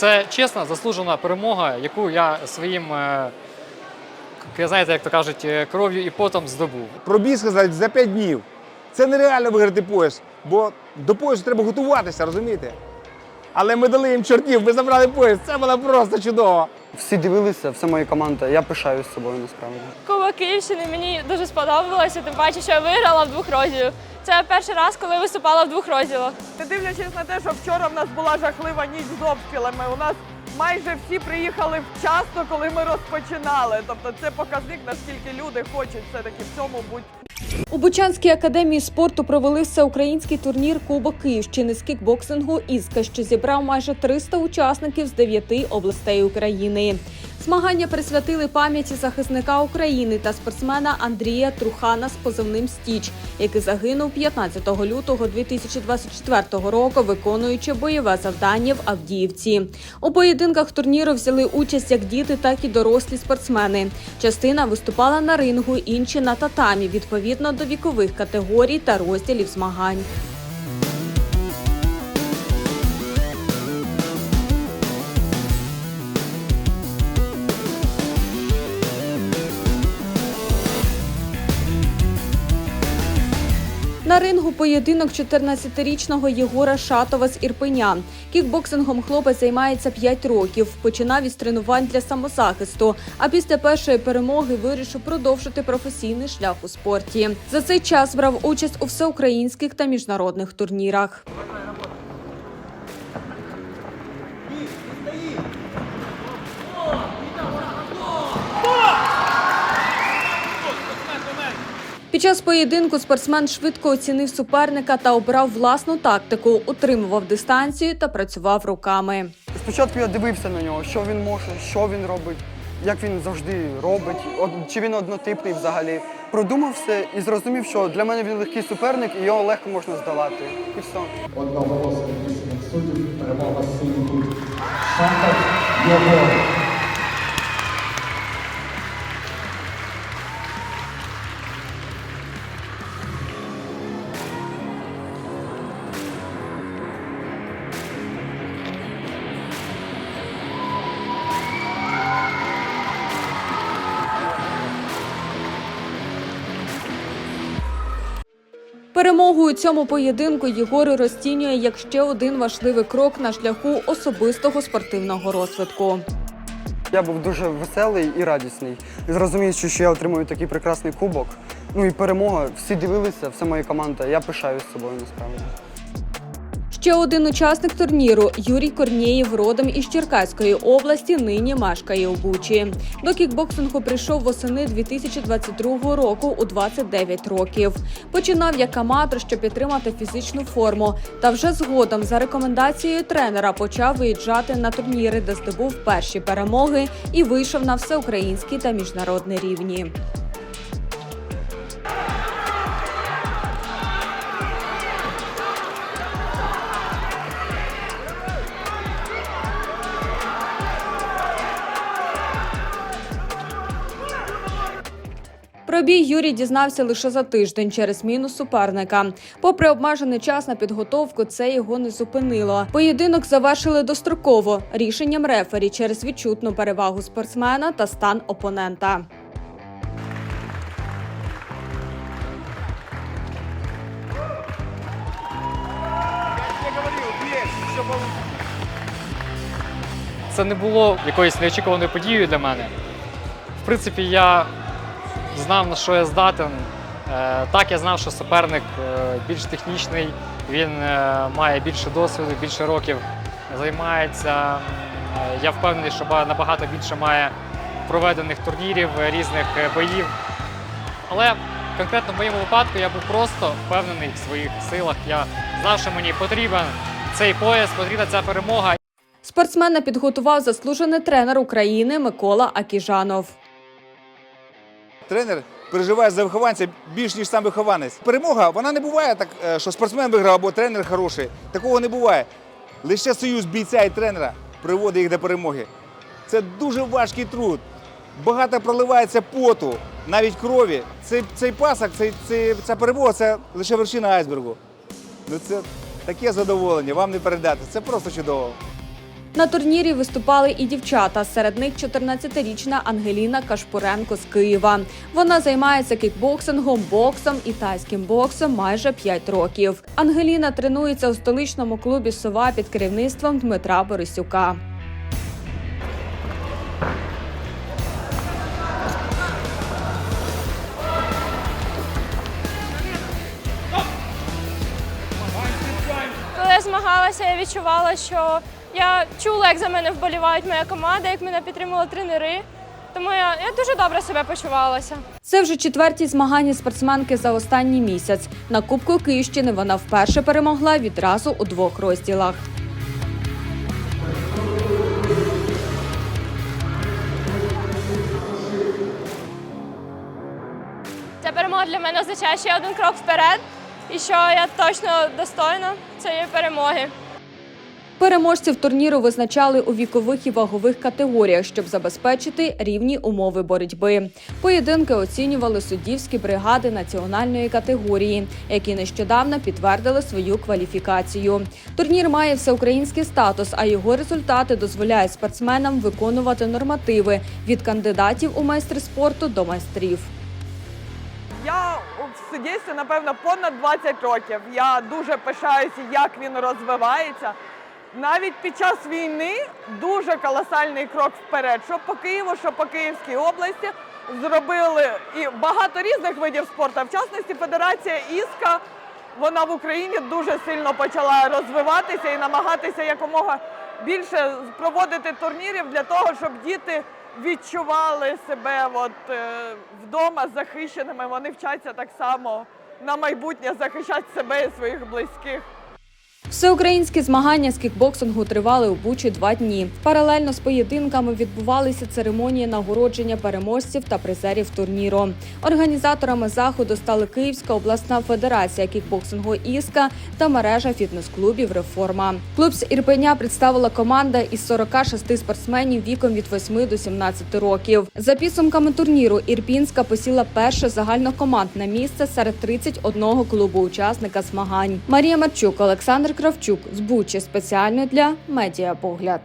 Це чесна, заслужена перемога, яку я своїм, е, знаєте, як то кажуть, е, кров'ю і потом здобув. Пробіг сказати за 5 днів. Це нереально виграти пояс, бо до поясу треба готуватися, розумієте? Але ми дали їм чортів, ми забрали пояс. Це було просто чудово. Всі дивилися, вся моя команда. Я пишаюсь собою насправді. Кубок Київщини мені дуже сподобалося, тим паче, що я виграла в двох розділах. Це перший раз, коли виступала в двох розділах. Не дивлячись на те, що вчора в нас була жахлива ніч з обстрілами. У нас майже всі приїхали вчасно, коли ми розпочинали. Тобто це показник, наскільки люди хочуть все-таки в цьому бути У Бучанській академії спорту провели всеукраїнський турнір Кубок Київщини з кікбоксингу «Іска», що зібрав майже 300 учасників з 9 областей України. Змагання присвятили пам'яті захисника України та спортсмена Андрія Трухана з позивним Стіч, який загинув 15 лютого 2024 року, виконуючи бойове завдання в Авдіївці. У поєдинках турніру взяли участь як діти, так і дорослі спортсмени. Частина виступала на рингу, інші на татамі відповідно до вікових категорій та розділів змагань. Рингу поєдинок 14-річного Єгора Шатова з Ірпеня. Кікбоксингом хлопець займається 5 років. Починав із тренувань для самозахисту. А після першої перемоги вирішив продовжити професійний шлях у спорті. За цей час брав участь у всеукраїнських та міжнародних турнірах. Під час поєдинку спортсмен швидко оцінив суперника та обрав власну тактику, утримував дистанцію та працював руками. Спочатку я дивився на нього, що він може, що він робить, як він завжди робить, чи він однотипний взагалі. Продумав все і зрозумів, що для мене він легкий суперник і його легко можна здолати. І все. рішенням суддів перемога суддів Шахов Єгор. Перемогу у цьому поєдинку Єгор розцінює як ще один важливий крок на шляху особистого спортивного розвитку. Я був дуже веселий і радісний. Зрозуміючи, що я отримую такий прекрасний кубок. Ну і перемога. Всі дивилися, вся моя команда. Я пишаюсь собою насправді. Ще один учасник турніру Юрій Корнієв, родом із Черкаської області, нині мешкає у Бучі. До кікбоксингу прийшов восени 2022 року у 29 років. Починав як аматор, щоб підтримати фізичну форму. Та вже згодом, за рекомендацією тренера, почав виїжджати на турніри, де здобув перші перемоги і вийшов на всеукраїнський та міжнародний рівні. Про бій Юрій дізнався лише за тиждень через мінус суперника. Попри обмежений час на підготовку, це його не зупинило. Поєдинок завершили достроково рішенням рефері через відчутну перевагу спортсмена та стан опонента. Це не було якоюсь неочікуваною подією для мене. В принципі, я знав, на що я здатен. Е, Так, я знав, що суперник е, більш технічний, він е, має більше досвіду, більше років займається. Я впевнений, що набагато більше має проведених турнірів, різних боїв. Але конкретно в моєму випадку я був просто впевнений в своїх силах. Я знав, що мені потрібен цей пояс, потрібна ця перемога. Спортсмена підготував заслужений тренер України Микола Акіжанов. Тренер переживає за вихованця більш ніж сам вихованець. Перемога вона не буває так, е, що спортсмен виграв або тренер хороший. Такого не буває. Лише союз бійця і тренера приводить їх до перемоги. Це дуже важкий труд. Багато проливається поту, навіть крові. Цей, цей пасок, цей, цей, ця перемога це лише вершина айсбергу. Ну це таке задоволення, вам не передати. Це просто чудово. На турнірі виступали і дівчата. Серед них 14-річна Ангеліна Кашпуренко з Києва. Вона займається кікбоксингом, боксом і тайським боксом майже 5 років. Ангеліна тренується у столичному клубі Сова під керівництвом Дмитра Борисюка. Коли я змагалася, я відчувала, що я чула, як за мене вболівають моя команда, як мене підтримували тренери. Тому я, я дуже добре себе почувалася. Це вже четверті змагання спортсменки за останній місяць. На Кубку Київщини вона вперше перемогла відразу у двох розділах. Ця перемога для мене означає ще один крок вперед, і що я точно достойна цієї перемоги. Переможців турніру визначали у вікових і вагових категоріях, щоб забезпечити рівні умови боротьби. Поєдинки оцінювали суддівські бригади національної категорії, які нещодавно підтвердили свою кваліфікацію. Турнір має всеукраїнський статус, а його результати дозволяють спортсменам виконувати нормативи від кандидатів у майстри спорту до майстрів. Я в суддівстві, напевно, понад 20 років. Я дуже пишаюся, як він розвивається. Навіть під час війни дуже колосальний крок вперед. Що по Києву, що по Київській області зробили і багато різних видів спорту. В частності Федерація Іска вона в Україні дуже сильно почала розвиватися і намагатися якомога більше проводити турнірів для того, щоб діти відчували себе от, е, вдома захищеними. Вони вчаться так само на майбутнє захищати себе і своїх близьких. Всеукраїнські змагання з кікбоксингу тривали у Бучі два дні. Паралельно з поєдинками відбувалися церемонії нагородження переможців та призерів турніру. Організаторами заходу стали Київська обласна федерація кікбоксингу Іска та мережа фітнес-клубів Реформа. Клуб з Ірпеня представила команда із 46 спортсменів віком від 8 до 17 років. За підсумками турніру Ірпінська посіла перше загальнокомандне місце серед 31 клубу учасника змагань. Марія Марчук, Олександр Кравчук з Бучі спеціально для медіапогляд.